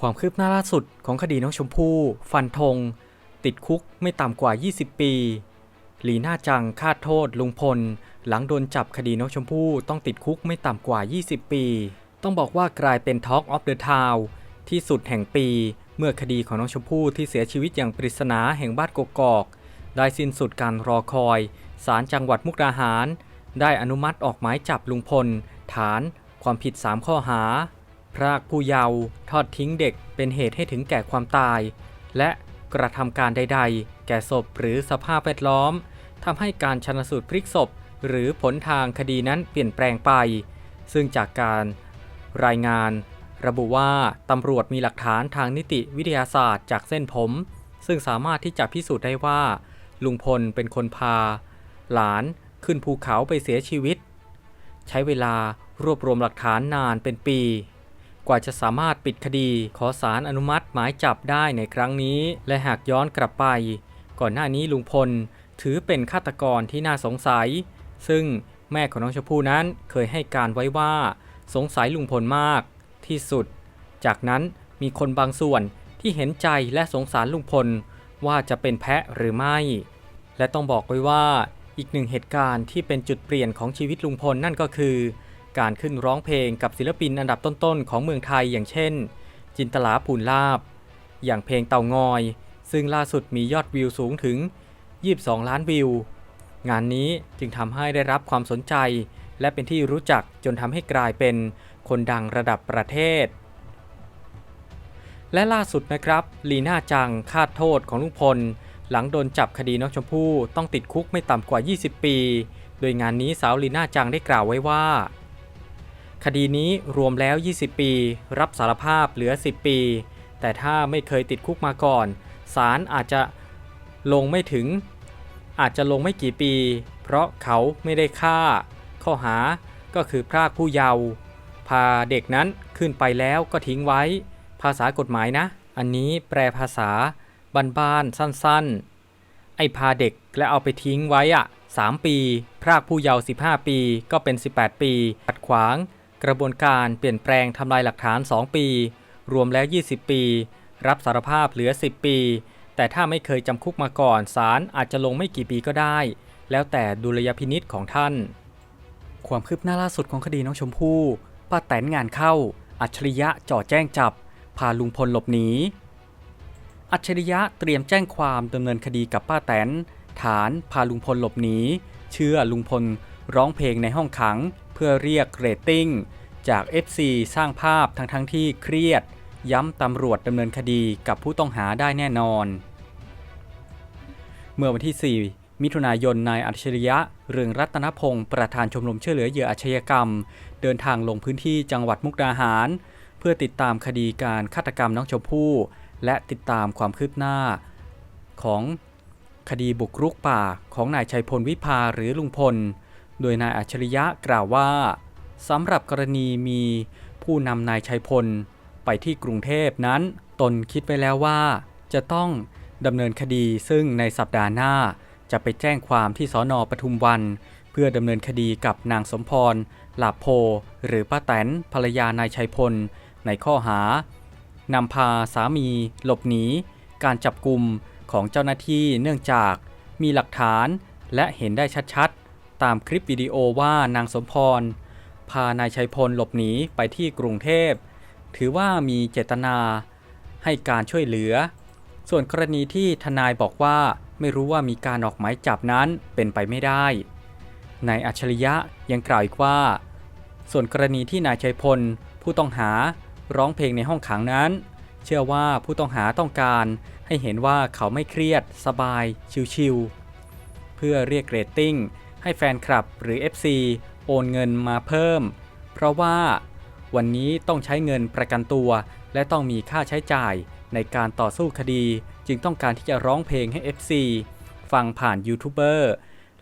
ความคืบหน้าล่าสุดของคดีน้องชมพู่ ฟันธง ติดคุกไม่ต่ำกว่า 20 ปีหลีน่าจังคาดโทษลุงพล หลังโดนจับคดีน้องชมพู่ต้องติดคุกไม่ต่ำกว่า 20 ปี ต้องบอกว่ากลายเป็น Talk of the Town ที่สุดแห่งปี เมื่อคดีของน้องชมพู่ที่เสียชีวิตอย่างปริศนาแห่งบ้านกกอก ได้สิ้นสุดการรอคอยศาลจังหวัดมุกดาหาร ได้อนุมัติออกหมายจับลุงพล ฐาน ความผิด 3 ข้อหา พรากผู้เยาว์ทอดทิ้งเด็กเป็นเหตุให้ถึงแก่ความตาย และกระทำการใด ๆ แก่ศพหรือสภาพแวดล้อมทำให้การชนสูตรพลิกศพ หรือผลทางคดีนั้นเปลี่ยนแปลงไป ซึ่งจากการรายงาน ระบุว่าตำรวจมีหลักฐานทางนิติวิทยาศาสตร์จากเส้นผม ซึ่งสามารถที่จะพิสูจน์ได้ว่า ลุงพลเป็นคนพา หลานขึ้นภูเขาไปเสียชีวิต ใช้เวลารวบรวมหลักฐานนานเป็นปี กว่าจะสามารถปิดคดี ขอสารอนุมัติหมายจับได้ในครั้งนี้ และหากย้อนกลับไป ก่อนหน้านี้ลุงพล ถือเป็นฆาตกรที่น่าสงสัย ซึ่งแม่ของน้องชมพู่นั้นเคยให้การไว้ว่า สงสัยลุงพลมากที่สุด จากนั้นมีคนบางส่วนที่เห็นใจและสงสารลุงพลว่าจะเป็นแพะหรือไม่ และต้องบอกไว้ว่าอีกหนึ่งเหตุการณ์ที่เป็นจุดเปลี่ยนของชีวิตลุงพลนั่นก็คือ การขึ้นร้องเพลงกับศิลปินอันดับต้นๆ ของเมืองไทยอย่างเช่น จินตลาภูลลาบ อย่างเพลงเต่างอย ซึ่งล่าสุดมียอดวิวสูงถึง 22 ล้านวิว งานนี้จึงทำให้ได้รับความสนใจ และเป็นที่รู้จักจนทำให้กลายเป็นคนดังระดับประเทศ และล่าสุดนะครับ ลีน่าจังคาดโทษของลุงพล หลังโดนจับคดีน้องชมพู่ต้องติดคุกไม่ต่ำกว่า 20 ปี โดยงานนี้สาวลีน่าจังได้กล่าวไว้ว่า คดีนี้รวมแล้ว 20 ปี รับสารภาพเหลือ 10 ปี แต่ถ้าไม่เคยติดคุกมาก่อนศาลอาจจะลงไม่ถึง อาจจะลงไม่กี่ปี เพราะเขาไม่ได้ฆ่า ข้อหาก็คือพรากผู้เยาว์พาเด็กนั้นขึ้นไปแล้วก็ทิ้งไว้ ภาษากฎหมายนะ อันนี้แปลภาษาบ้านๆสั้นๆ ไอ้พาเด็กและเอาไปทิ้งไว้อะ3ปี พรากผู้เยาว์15 ปีก็เป็น 18 ปีขัดขวาง กระบวนการเปลี่ยนแปลงทำลายหลักฐาน 2 ปี รวมแล้ว 20 ปี รับสารภาพเหลือ 10 ปี แต่ถ้าไม่เคยจำคุกมาก่อนศาลอาจจะลงไม่กี่ปีก็ได้ แล้วแต่ดุลยพินิษของท่าน ความคืบหน้าล่าสุดของคดีน้องชมพู่ป้าแตนงานเข้า อัจฉริยะจ่อแจ้งจับ พาลุงพลหลบหนี อัจฉริยะเตรียมแจ้งความดำเนินคดีกับป้าแตน ฐานพาลุงพลหลบหนี เชื่อลุงพลร้องเพลงในห้องขัง พื่อเรียกเรตติ้งจาก FC สร้างภาพทั้งทั้งที่เครียด ย้ำตำรวจดำเนินคดีกับผู้ต้องหาได้แน่นอน เมื่อวันที่ 4 มิถุนายนนายอัจฉริยะ เรืองรัตนพงศ์ประธานชมรมช่วยเหลือเหยื่ออาชญากรรม เดินทางลงพื้นที่จังหวัดมุกดาหาร เพื่อติดตามคดีการฆาตกรรมน้องชมพู่และติดตามความคืบหน้าของคดีบุกรุกป่าของนายชัยพลวิภาหรือลุงพล โดยนายอัจฉริยะกล่าวว่าสำหรับกรณีมีผู้นำนายชัยพลไปที่กรุงเทพนั้น ตนคิดไว้แล้วว่า จะต้องดำเนินคดีซึ่งในสัปดาห์หน้าจะไปแจ้งความที่สอนอปทุมวัน เพื่อดำเนินคดีกับนางสมพรหลาโพ หรือป้าแตนภรรยานายชัยพล ในข้อหานำพาสามี หลบหนี การจับกลุ่มของเจ้าหน้าที่เนื่องจากมีหลักฐานและเห็นได้ชัดๆ ตามคลิปวิดีโอว่านางสมพร พานายชัยพลหลบหนีไปที่กรุงเทพ ถือว่ามีเจตนาให้การช่วยเหลือ ส่วนกรณีที่ทนายบอกว่าไม่รู้ว่ามีการออกหมายจับนั้นเป็นไปไม่ได้นายอัจฉริยะยังกล่าวอีกว่า ส่วนกรณีที่นายชัยพล ผู้ต้องหาร้องเพลงในห้องขังนั้น เชื่อว่าผู้ต้องหาต้องการให้เห็นว่าเขาไม่เครียด สบาย ชิวๆเพื่อเรียกเรตติ้ง ให้แฟนคลับหรือ FC โอนเงินมาเพิ่ม เพราะว่าวันนี้ต้องใช้เงินประกันตัว และต้องมีค่าใช้จ่ายในการต่อสู้คดี จึงต้องการที่จะร้องเพลงให้ FC ฟังผ่านยูทูบเบอร์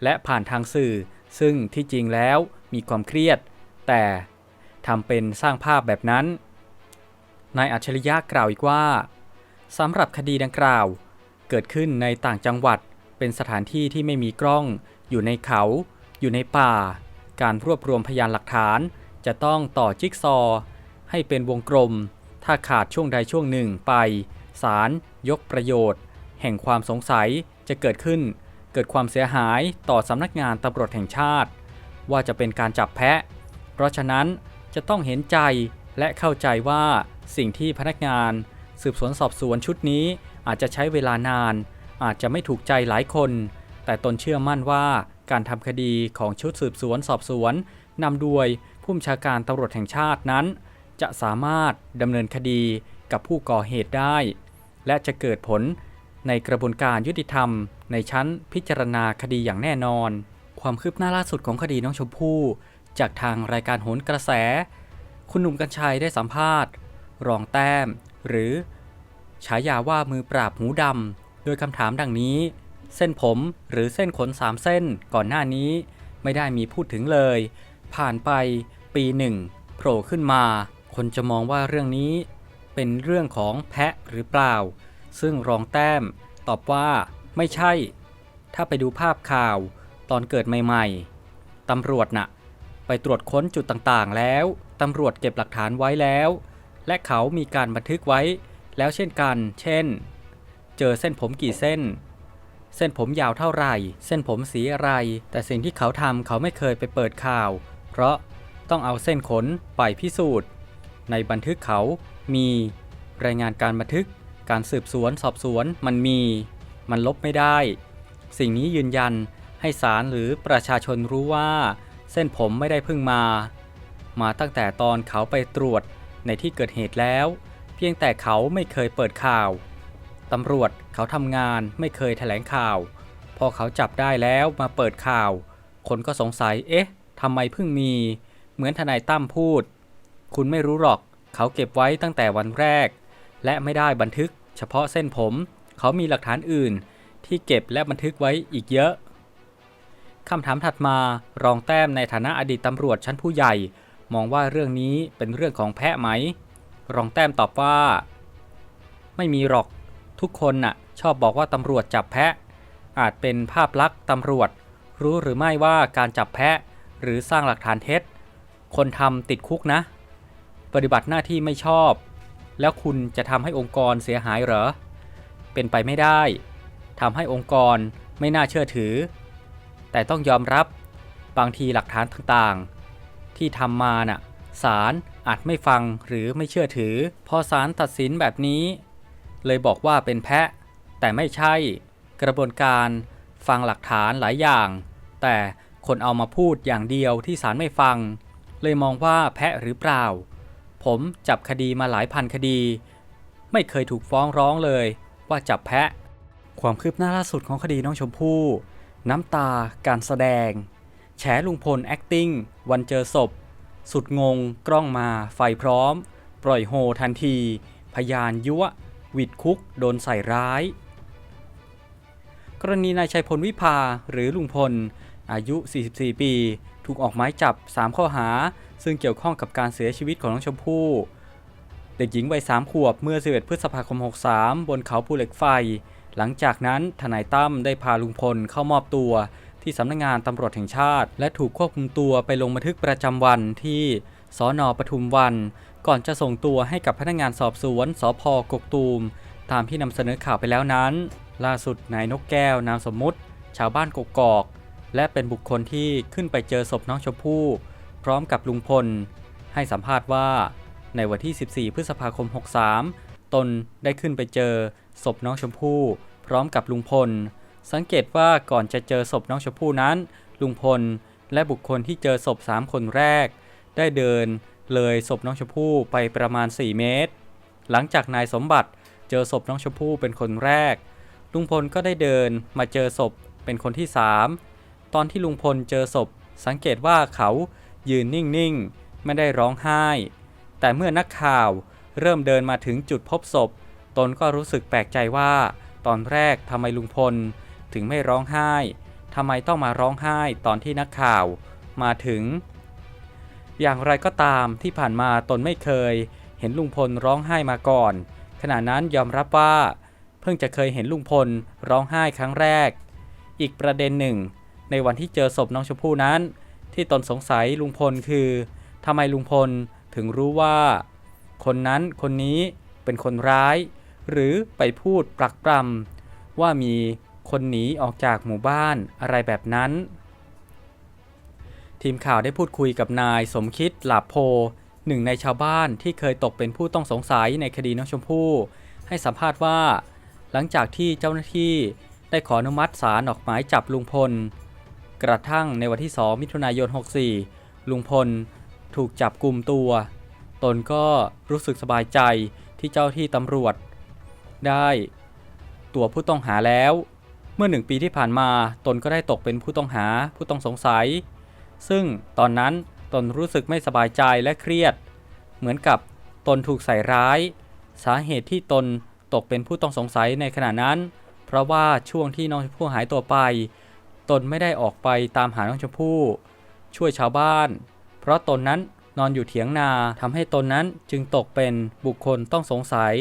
และผ่านทางสื่อ ซึ่งที่จริงแล้วมีความเครียด แต่ทำเป็นสร้างภาพแบบนั้น นายอัจฉริยะกล่าวอีกว่าสำหรับคดีดังกล่าว เกิดขึ้นในต่างจังหวัดเป็นสถานที่ที่ไม่มีกล้อง อยู่ในเขา อยู่ในป่า การรวบรวมพยานหลักฐาน จะต้องต่อจิ๊กซอ ให้เป็นวงกลม ถ้าขาดช่วงใดช่วงหนึ่งไปศาลยกประโยชน์ แห่งความสงสัยจะเกิดขึ้น เกิดความเสียหายต่อสำนักงานตำรวจแห่งชาติ ว่าจะเป็นการจับแพะ เพราะฉะนั้นจะต้องเห็นใจและเข้าใจว่าสิ่งที่พนักงาน สืบสวนสอบสวนชุดนี้อาจจะใช้เวลานาน อาจจะไม่ถูกใจหลายคน แต่ตนเชื่อมั่นว่าการทำคดีของชุดสืบสวนสอบสวนนำโดยผู้บัญชาการตำรวจแห่งชาตินั้น จะสามารถดำเนินคดีกับผู้ก่อเหตุได้ และจะเกิดผลในกระบวนการยุติธรรม ในชั้นพิจารณาคดีอย่างแน่นอน ความคืบหน้าล่าสุดของคดีน้องชมพู่จากทางรายการโหนกระแส คุณหนุ่มกัญชัยได้สัมภาษณ์ รองแต้ม หรือ ฉายาว่ามือปราบหูดำโดยคำถามดังนี้ เส้นผมหรือเส้นขนสามเส้นก่อนหน้านี้ไม่ได้มีพูดถึงเลย ผ่านไปปีหนึ่งโผล่ขึ้นมา คนจะมองว่าเรื่องนี้เป็นเรื่องของแพะหรือเปล่า ซึ่งรองแต้มตอบว่าไม่ใช่ ถ้าไปดูภาพข่าวตอนเกิดใหม่ๆ ตำรวจน่ะ ไปตรวจค้นจุดต่างๆ แล้ว ตำรวจเก็บหลักฐานไว้แล้ว และเขามีการบันทึกไว้แล้วเช่นกัน เช่น เจอเส้นผมกี่เส้น เส้นผมยาวเท่าไหร่ เส้นผมสีอะไร แต่สิ่งที่เขาทำเขาไม่เคยไปเปิดข่าว เพราะต้องเอาเส้นขนไปพิสูจน์ ในบันทึกเขามี รายงานการบันทึก การสืบสวนสอบสวนมันมี มันลบไม่ได้ สิ่งนี้ยืนยันให้ศาลหรือประชาชนรู้ว่า เส้นผมไม่ได้เพิ่งมา มาตั้งแต่ตอนเขาไปตรวจในที่เกิดเหตุแล้ว เพียงแต่เขาไม่เคยเปิดข่าว ตำรวจเขาทำงานไม่เคยแถลงข่าว พอเขาจับได้แล้วมาเปิดข่าว คนก็สงสัย เอ๊ะทำไมเพิ่งมี เหมือนทนายตั้มพูด คุณไม่รู้หรอก เขาเก็บไว้ตั้งแต่วันแรก และไม่ได้บันทึก เฉพาะเส้นผม เขามีหลักฐานอื่น ที่เก็บและบันทึกไว้อีกเยอะคำถามถัดมารองแต้มในฐานะอดีตตำรวจชั้นผู้ใหญ่ มองว่าเรื่องนี้เป็นเรื่องของแพะไหม รองแต้มตอบว่า ไม่มีหรอก ทุกคนน่ะชอบบอกว่าตำรวจจับแพะ อาจเป็นภาพลักษณ์ตำรวจ รู้หรือไม่ว่าการจับแพะ หรือสร้างหลักฐานเท็จ คนทำติดคุกนะ ปฏิบัติหน้าที่ไม่ชอบ แล้วคุณจะทำให้องค์กรเสียหายเหรอ เป็นไปไม่ได้ทำให้องค์กรไม่น่าเชื่อถือ แต่ต้องยอมรับบางทีหลักฐานต่างๆ ที่ทำมาน่ะศาลอาจไม่ฟังหรือไม่เชื่อถือ พอศาลตัดสินแบบนี้ เลยบอกว่าเป็นแพะ แต่ไม่ใช่ กระบวนการฟังหลักฐานหลายอย่าง แต่คนเอามาพูดอย่างเดียวที่ศาลไม่ฟัง เลยมองว่าแพะหรือเปล่า ผมจับคดีมาหลายพันคดี ไม่เคยถูกฟ้องร้องเลยว่าจับแพะ ความคืบหน้าล่าสุดของคดีน้องชมพู่น้ำตาการแสดง แฉลุงพล acting วันเจอศพ สุดงง กล้องมา ไฟพร้อม ปล่อยโฮทันที พยานยั่ว วิดคุกโดนใส่ร้าย กรณีนายชัยพลวิภาหรือลุงพล อายุ 44 ปี ถูกออกหมายจับ 3 ข้อหา ซึ่งเกี่ยวข้องกับการเสียชีวิตของน้องชมพู่ เด็กหญิงวัย 3 ขวบเมื่อ 11 พฤษภาคม 63 บนเขาภูเหล็กไฟ หลังจากนั้นทนายตั้มได้พาลุงพลเข้ามอบตัวที่สำนักงานตำรวจแห่งชาติ และถูกควบคุมตัวไปลงบันทึกประจำวันที่ สอนอปทุมวัน ก่อนจะส่งตัวให้กับพนักงานสอบสวนสพกกตูม ตามที่นำเสนอข่าวไปแล้วนั้น ล่าสุดนายนกแก้วนามสมมุติ ชาวบ้านกกอก และเป็นบุคคลที่ขึ้นไปเจอศพน้องชมพู่ พร้อมกับลุงพล ให้สัมภาษณ์ว่า ในวันที่ 14 พฤษภาคม 63 ตนได้ขึ้นไปเจอศพน้องชมพู่พร้อมกับลุงพล สังเกตว่าก่อนจะเจอศพน้องชมพู่นั้น ลุงพลและบุคคลที่เจอศพ 3 คนแรก ได้เดินเลยศพน้องชมพู่ไปประมาณ 4 เมตร หลังจากนายสมบัติเจอศพน้องชมพู่เป็นคนแรก ลุงพลก็ได้เดินมาเจอศพเป็นคนที่ 3 ตอนที่ลุงพลเจอศพ สังเกตว่าเขายืนนิ่งๆ ไม่ได้ร้องไห้ แต่เมื่อนักข่าวเริ่มเดินมาถึงจุดพบศพ ตนก็รู้สึกแปลกใจว่า ตอนแรกทำไมลุงพลถึงไม่ร้องไห้ทำไมต้องมาร้องไห้ตอนที่นักข่าวมาถึง อย่างไรก็ตามที่ผ่านมาตนไม่เคย เห็นลุงพลร้องไห้มาก่อน ขณะนั้นยอมรับว่า เพิ่งจะเคยเห็นลุงพลร้องไห้ครั้งแรก อีกประเด็นหนึ่ง ในวันที่เจอศพน้องชมพู่นั้น ที่ตนสงสัยลุงพลคือทำไมลุงพลถึงรู้ว่า คนนั้นคนนี้เป็นคนร้าย หรือไปพูดปรักปรำว่ามีคนหนีออกจากหมู่บ้านอะไรแบบนั้น ทีมข่าวได้พูดคุยกับนายสมคิดหลาโพ หนึ่งในชาวบ้านที่เคยตกเป็นผู้ต้องสงสัยในคดีน้องชมพู่ ให้สัมภาษณ์ว่า หลังจากที่เจ้าหน้าที่ได้ขออนุมัติศาลออกหมายจับลุงพล กระทั่งในวันที่ 2 มิถุนายน 64 ลุงพลถูกจับกลุ่มตัว ตนก็รู้สึกสบายใจที่เจ้าที่ตำรวจ ได้ตัวผู้ต้องหาแล้ว เมื่อหนึ่งปีที่ผ่านมาตนก็ได้ตกเป็นผู้ต้องหาผู้ต้องสงสัย ซึ่งตอนนั้นตนรู้สึกไม่สบายใจและเครียด เหมือนกับตนถูกใส่ร้าย สาเหตุที่ตนตกเป็นผู้ต้องสงสัยในขณะนั้น เพราะว่าช่วงที่น้องชมพู่หายตัวไป ตนไม่ได้ออกไปตามหาน้องชมพู่ ช่วยชาวบ้าน เพราะตนนั้นนอนอยู่เถียงนาทำให้ตนนั้นจึงตกเป็นบุคคลต้องสงสัย